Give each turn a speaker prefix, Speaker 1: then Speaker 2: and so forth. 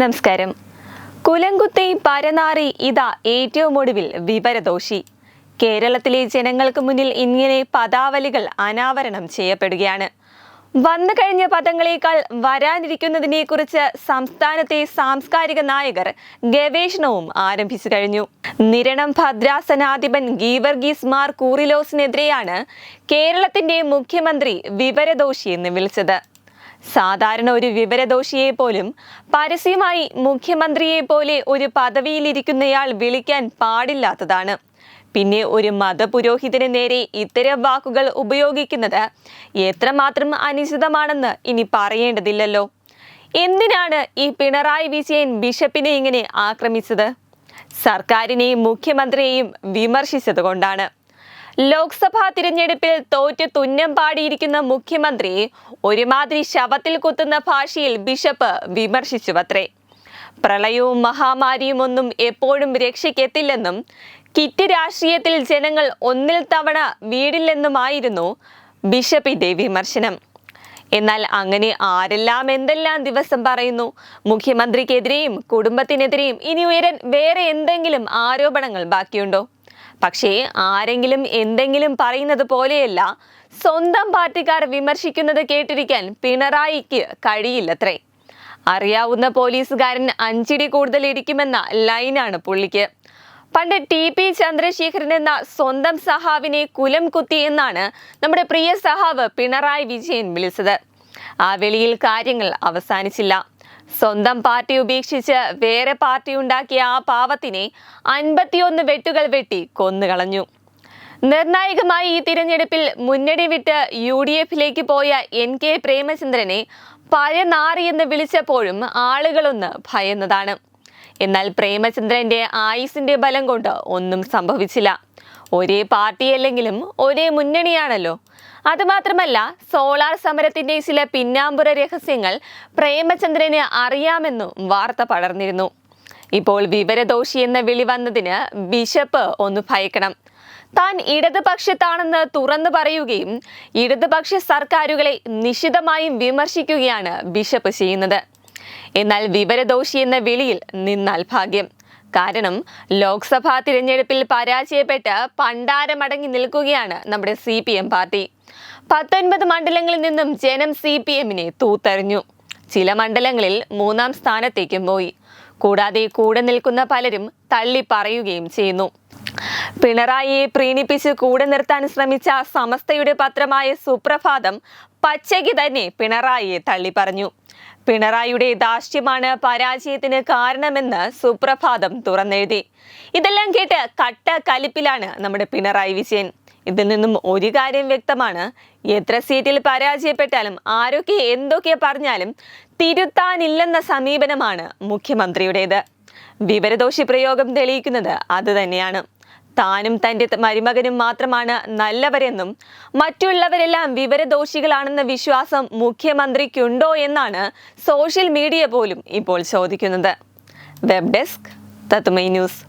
Speaker 1: നമസ്കാരം. കുലങ്കുത്തി പരനാറി ഇതാ ഏറ്റവും ഒടുവിൽ വിവരദോഷി. കേരളത്തിലെ ജനങ്ങൾക്ക് മുന്നിൽ ഇങ്ങനെ പദാവലികൾ അനാവരണം ചെയ്യപ്പെടുകയാണ്. വന്നു കഴിഞ്ഞ പദങ്ങളേക്കാൾ വരാനിരിക്കുന്നതിനെക്കുറിച്ച് സംസ്ഥാനത്തെ സാംസ്കാരിക നായകർ ഗവേഷണവും ആരംഭിച്ചു കഴിഞ്ഞു. നിരണം ഭദ്രാസനാധിപൻ ഗീവർഗീസ് മാർ കൂറിലോസിനെതിരെയാണ് കേരളത്തിന്റെ മുഖ്യമന്ത്രി വിവരദോഷി എന്ന് വിളിച്ചത്. സാധാരണ ഒരു വിവരദോഷിയെ പോലും പരസ്യമായി മുഖ്യമന്ത്രിയെ പോലെ ഒരു പദവിയിലിരിക്കുന്നയാൾ വിളിക്കാൻ പാടില്ലാത്തതാണ്. പിന്നെ ഒരു മതപുരോഹിതന് നേരെ ഇത്തരം വാക്കുകൾ ഉപയോഗിക്കുന്നത് എത്രമാത്രം അനുചിതമാണെന്ന് ഇനി പറയേണ്ടതില്ലല്ലോ. എന്തിനാണ് ഈ പിണറായി വിജയൻ ബിഷപ്പിനെ ഇങ്ങനെ ആക്രമിച്ചത്? സർക്കാരിനെയും മുഖ്യമന്ത്രിയെയും വിമർശിച്ചതുകൊണ്ടാണ്. ലോക്സഭാ തിരഞ്ഞെടുപ്പിൽ തോറ്റ് തുന്നം പാടിയിരിക്കുന്ന മുഖ്യമന്ത്രി ഒരുമാതിരി ശവത്തിൽ കുത്തുന്ന ഭാഷയിൽ ബിഷപ്പ് വിമർശിച്ചുവത്രേ. പ്രളയവും മഹാമാരിയും ഒന്നും എപ്പോഴും രക്ഷയ്ക്കെത്തില്ലെന്നും കിറ്റ് രാഷ്ട്രീയത്തിൽ ജനങ്ങൾ ഒന്നിൽ തവണ വീടില്ലെന്നുമായിരുന്നു ബിഷപ്പിന്റെ വിമർശനം. എന്നാൽ അങ്ങനെ ആരെല്ലാം എന്തെല്ലാം ദിവസം പറയുന്നു മുഖ്യമന്ത്രിക്കെതിരെയും കുടുംബത്തിനെതിരെയും ഇനി ഉയരാൻ വേറെ എന്തെങ്കിലും ആരോപണങ്ങൾ ബാക്കിയുണ്ടോ? പക്ഷേ ആരെങ്കിലും എന്തെങ്കിലും പറയുന്നത് പോലെയല്ല സ്വന്തം പാർട്ടിക്കാർ വിമർശിക്കുന്നത് കേട്ടിരിക്കാൻ പിണറായിക്ക് കഴിയില്ലത്രേ. അറിയാവുന്ന പോലീസുകാരൻ അഞ്ചിടി കൂടുതൽ ഇരിക്കുമെന്ന ലൈനാണ് പുള്ളിക്ക്. പണ്ട് ടി പി ചന്ദ്രശേഖരൻ എന്ന സ്വന്തം സഹാവിനെ കുലം കുത്തി എന്നാണ് നമ്മുടെ പ്രിയ സഹാവ് പിണറായി വിജയൻ വിളിച്ചത്. ആ വെളിയിൽ കാര്യങ്ങൾ അവസാനിച്ചില്ല. സ്വന്തം പാർട്ടി ഉപേക്ഷിച്ച് വേറെ പാർട്ടി ഉണ്ടാക്കിയ ആ പാവത്തിനെ അൻപത്തിയൊന്ന് വെട്ടുകൾ വെട്ടി കൊന്നുകളഞ്ഞു. നിർണായകമായി ഈ തിരഞ്ഞെടുപ്പിൽ മുന്നണി വിട്ട് യു ഡി എഫിലേക്ക് പോയ എൻ കെ പ്രേമചന്ദ്രനെ പഴയ നാറി എന്ന് വിളിച്ചപ്പോഴും ആളുകളൊന്ന് ഭയന്നതാണ്. എന്നാൽ പ്രേമചന്ദ്രന്റെ ആയുസിന്റെ ബലം കൊണ്ട് ഒന്നും സംഭവിച്ചില്ല. ഒരേ പാർട്ടിയല്ലെങ്കിലും ഒരേ മുന്നണിയാണല്ലോ. അതുമാത്രമല്ല സോളാർ സമരത്തിന്റെ ചില പിന്നാമ്പുര രഹസ്യങ്ങൾ പ്രേമചന്ദ്രന് അറിയാമെന്നും വാർത്ത പടർന്നിരുന്നു. ഇപ്പോൾ വിവരദോഷി എന്ന വിളി വന്നതിന് ബിഷപ്പ് ഒന്ന് ഭയക്കണം. താൻ ഇടതുപക്ഷത്താണെന്ന് തുറന്നു പറയുകയും ഇടതുപക്ഷ സർക്കാരുകളെ നിശിതമായും വിമർശിക്കുകയാണ് ബിഷപ്പ് ചെയ്യുന്നത്. എന്നാൽ വിവരദോഷി എന്ന വിളിയിൽ നിന്നാൽ ഭാഗ്യം. കാരണം ലോക്സഭാ തിരഞ്ഞെടുപ്പിൽ പരാജയപ്പെട്ട് പണ്ടാരമടങ്ങി നിൽക്കുകയാണ് നമ്മുടെ സി പാർട്ടി. പത്തൊൻപത് മണ്ഡലങ്ങളിൽ നിന്നും ജനം സി പി എമ്മിനെ തൂത്തെറിഞ്ഞു. ചില മണ്ഡലങ്ങളിൽ മൂന്നാം സ്ഥാനത്തേക്കും പോയി. കൂടാതെ കൂടെ നിൽക്കുന്ന പലരും തള്ളി പറയുകയും ചെയ്യുന്നു. പിണറായിയെ പ്രീണിപ്പിച്ച് കൂടെ നിർത്താൻ ശ്രമിച്ച സമസ്തയുടെ പത്രമായ സുപ്രഭാതം പച്ചയ്ക്ക് തന്നെ പിണറായിയെ തള്ളി പറഞ്ഞു പിണറായിയുടെ ദാഷ്ട്യമാണ് പരാജയത്തിന് കാരണമെന്ന് സുപ്രഭാതം തുറന്നെഴുതി. ഇതെല്ലാം കേട്ട് കട്ട കലിപ്പിലാണ് നമ്മുടെ പിണറായി വിജയൻ. ഇതിൽ നിന്നും ഒരു കാര്യം വ്യക്തമാണ്. എത്ര സീറ്റിൽ പരാജയപ്പെട്ടാലും ആരൊക്കെ എന്തൊക്കെ പറഞ്ഞാലും തിരുത്താനില്ലെന്ന സമീപനമാണ് മുഖ്യമന്ത്രിയുടേത്. വിവരദോഷി പ്രയോഗം തെളിയിക്കുന്നത് അതുതന്നെയാണ് താനും തന്റെ മരുമകനും മാത്രമാണ് നല്ലവരെന്നും മറ്റുള്ളവരെല്ലാം വിവരദോഷികളാണെന്ന വിശ്വാസം മുഖ്യമന്ത്രിക്കുണ്ടോ എന്നാണ് സോഷ്യൽ മീഡിയ പോലും ഇപ്പോൾ ചോദിക്കുന്നത്. വെബ് ഡെസ്ക് തത്തുമൈ ന്യൂസ്.